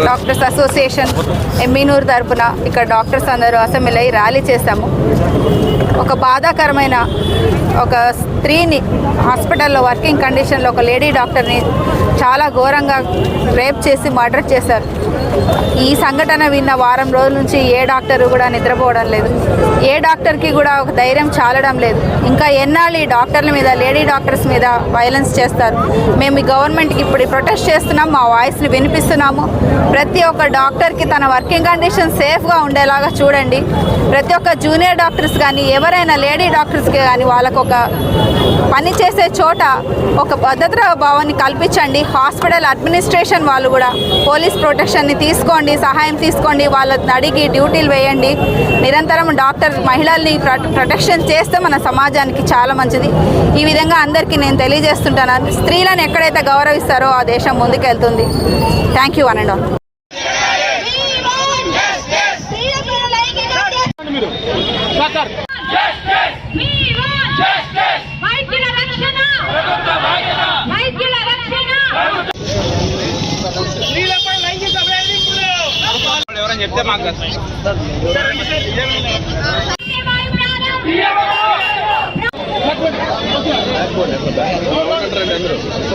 Doctors association Emminuru తరపున ఇక్కడ doctors అందరూ అసెంబ్లీ అయ్యి ర్యాలీ చేశాము ఒక బాధాకరమైన ఒక స్త్రీని హాస్పిటల్లో వర్కింగ్ కండిషన్లో ఒక లేడీ డాక్టర్ని చాలా ఘోరంగా రేప్ చేసి మర్డర్ చేశారు. ఈ సంఘటన విన్న వారం రోజుల నుంచి ఏ డాక్టరు కూడా నిద్రపోవడం లేదు. ఏ డాక్టర్కి కూడా ఒక ధైర్యం చాలడం లేదు. ఇంకా ఎన్నాళ్ళు ఈ డాక్టర్ల మీద లేడీ డాక్టర్స్ మీద వైలెన్స్ చేస్తారు? మేము ఈ గవర్నమెంట్కి ఇప్పుడు ప్రొటెస్ట్ చేస్తున్నాం మా వాయిస్ని వినిపిస్తున్నాము. ప్రతి ఒక్క డాక్టర్కి తన వర్కింగ్ కండిషన్ సేఫ్గా ఉండేలాగా చూడండి. ప్రతి ఒక్క జూనియర్ డాక్టర్స్ కానీ ఎవరైనా లేడీ డాక్టర్స్కి కానీ వాళ్ళకు ఒక పని చేసే చోట ఒక భద్రతా భావాన్ని కల్పించండి. హాస్పిటల్ అడ్మినిస్ట్రేషన్ వాళ్ళు కూడా పోలీస్ ప్రొటెక్షన్ని తీసుకోండి సహాయం తీసుకోండి వాళ్ళని అడిగి డ్యూటీలు వేయండి. నిరంతరం డాక్టర్ మహిళల్ని ప్రొ- ప్రొటెక్షన్ చేస్తే మన సమాజానికి చాలా మంచిది. ఈ విధంగా అందరికీ నేను తెలియజేస్తుంటాను. స్త్రీలను ఎక్కడైతే గౌరవిస్తారో ఆ దేశం ముందుకెళ్తుంది. థ్యాంక్ యూ అనండి ఎవరైనా చెప్తే మాకు వాయుగుణాలు